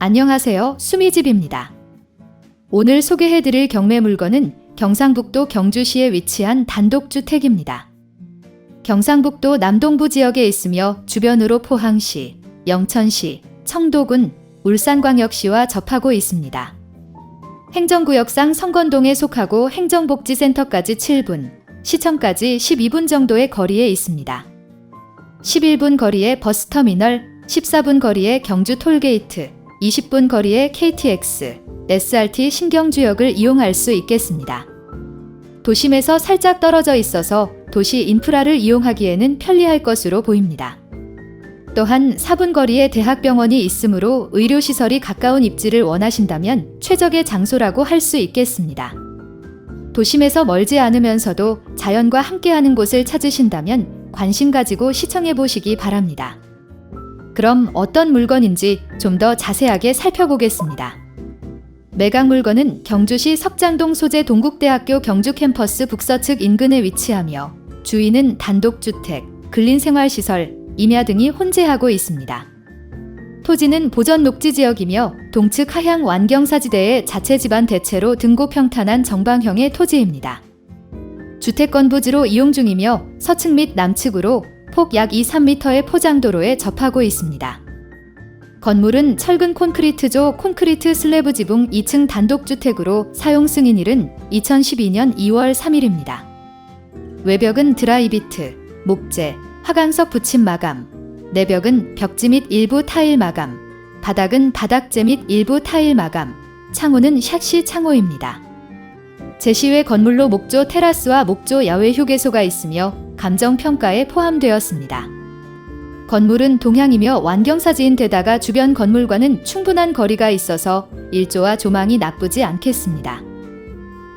안녕하세요. 수미집입니다. 오늘 소개해드릴 경매 물건은 경상북도 경주시에 위치한 단독주택입니다. 경상북도 남동부 지역에 있으며 주변으로 포항시, 영천시, 청도군, 울산광역시와 접하고 있습니다. 행정구역상 성건동에 속하고 행정복지센터까지 7분, 시청까지 12분 정도의 거리에 있습니다. 11분 거리에 버스터미널, 14분 거리에 경주 톨게이트, 20분 거리에 KTX, SRT 신경주역을 이용할 수 있겠습니다. 도심에서 살짝 떨어져 있어서 도시 인프라를 이용하기에는 편리할 것으로 보입니다. 또한 4분 거리에 대학병원이 있으므로 의료시설이 가까운 입지를 원하신다면 최적의 장소라고 할 수 있겠습니다. 도심에서 멀지 않으면서도 자연과 함께하는 곳을 찾으신다면 관심 가지고 시청해 보시기 바랍니다. 그럼 어떤 물건인지 좀 더 자세하게 살펴보겠습니다. 매각 물건은 경주시 석장동 소재 동국대학교 경주 캠퍼스 북서측 인근에 위치하며 주인은 단독주택, 근린생활시설, 임야 등이 혼재하고 있습니다. 토지는 보전 녹지 지역이며 동측 하향 완경사지대의 자체 지반 대체로 등고 평탄한 정방형의 토지입니다. 주택권 부지로 이용 중이며 서측 및 남측으로 폭 약 2, 3m의 포장도로에 접하고 있습니다. 건물은 철근 콘크리트조 콘크리트 슬래브 지붕 2층 단독주택으로 사용 승인일은 2012년 2월 3일입니다. 외벽은 드라이비트, 목재, 화강석 붙임 마감, 내벽은 벽지 및 일부 타일 마감, 바닥은 바닥재 및 일부 타일 마감, 창호는 샷시 창호입니다. 제시외 건물로 목조 테라스와 목조 야외 휴게소가 있으며 감정평가에 포함되었습니다. 건물은 동향이며 완경사지인데다가 주변 건물과는 충분한 거리가 있어서 일조와 조망이 나쁘지 않겠습니다.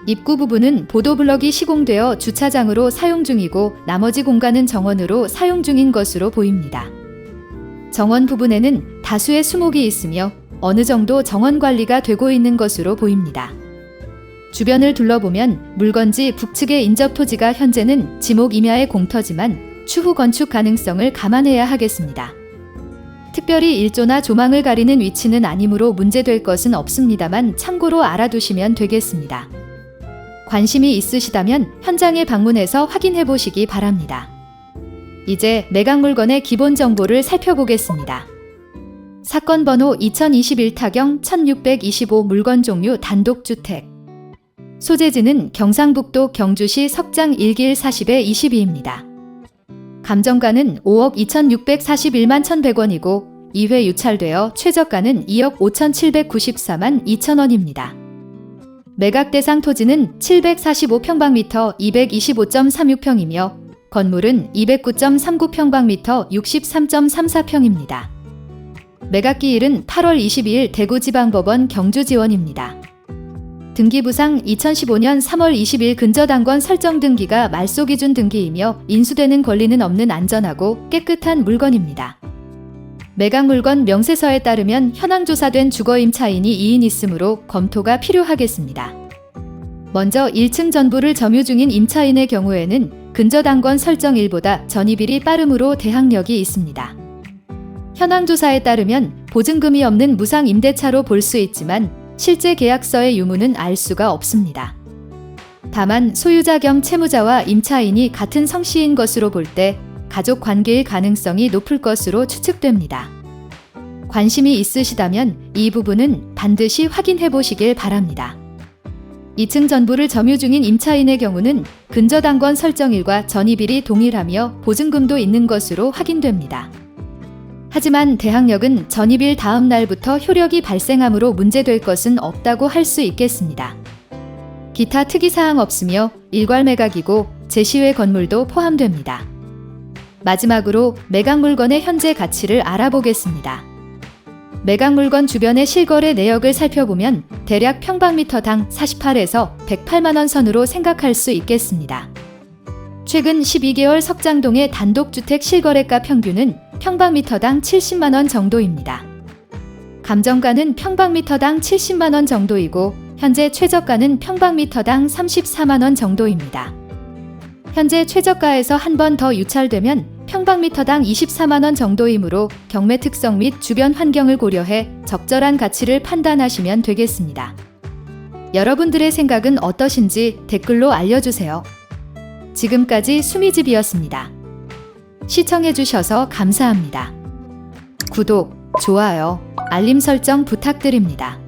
입구 부분은 보도블럭이 시공되어 주차장으로 사용 중이고 나머지 공간은 정원으로 사용 중인 것으로 보입니다. 정원 부분에는 다수의 수목이 있으며 어느 정도 정원 관리가 되고 있는 것으로 보입니다. 주변을 둘러보면 물건지 북측의 인접 토지가 현재는 지목 임야의 공터지만 추후 건축 가능성을 감안해야 하겠습니다. 특별히 일조나 조망을 가리는 위치는 아니므로 문제될 것은 없습니다만 참고로 알아두시면 되겠습니다. 관심이 있으시다면 현장에 방문해서 확인해 보시기 바랍니다. 이제 매각 물건의 기본 정보를 살펴보겠습니다. 사건 번호 2021 타경 1625 물건 종류 단독주택. 소재지는 경상북도 경주시 석장 1길 40의 22입니다. 감정가는 5억 2,641만 1,100원이고 2회 유찰되어 최저가는 2억 5,794만 2천원입니다. 매각 대상 토지는 745평방미터 225.36평이며 건물은 209.39평방미터 63.34평입니다. 매각 기일은 8월 22일 대구지방법원 경주지원입니다. 등기부상 2015년 3월 20일 근저당권 설정 등기가 말소 기준 등기이며 인수되는 권리는 없는 안전하고 깨끗한 물건입니다. 매각 물건 명세서에 따르면 현황 조사된 주거 임차인이 2인 있으므로 검토가 필요하겠습니다. 먼저 1층 전부를 점유 중인 임차인의 경우에는 근저당권 설정일보다 전입일이 빠름으로 대항력이 있습니다. 현황 조사에 따르면 보증금이 없는 무상 임대차로 볼 수 있지만 실제 계약서의 유무는 알 수가 없습니다. 다만 소유자 겸 채무자와 임차인이 같은 성씨인 것으로 볼 때 가족 관계의 가능성이 높을 것으로 추측됩니다. 관심이 있으시다면 이 부분은 반드시 확인해 보시길 바랍니다. 2층 전부를 점유 중인 임차인의 경우는 근저당권 설정일과 전입일이 동일하며 보증금도 있는 것으로 확인됩니다. 하지만 대항력은 전입일 다음 날부터 효력이 발생하므로 문제될 것은 없다고 할 수 있겠습니다. 기타 특이사항 없으며 일괄 매각이고 제시외 건물도 포함됩니다. 마지막으로 매각 물건의 현재 가치를 알아보겠습니다. 매각 물건 주변의 실거래 내역을 살펴보면 대략 평방미터당 48에서 108만 원 선으로 생각할 수 있겠습니다. 최근 12개월 석장동의 단독주택 실거래가 평균은 평방미터당 70만원 정도입니다. 감정가는 평방미터당 70만원 정도이고 현재 최저가는 평방미터당 34만원 정도입니다. 현재 최저가에서 한 번 더 유찰되면 평방미터당 24만원 정도이므로 경매 특성 및 주변 환경을 고려해 적절한 가치를 판단하시면 되겠습니다. 여러분들의 생각은 어떠신지 댓글로 알려주세요. 지금까지 수미집이었습니다. 시청해주셔서 감사합니다. 구독, 좋아요, 알림 설정 부탁드립니다.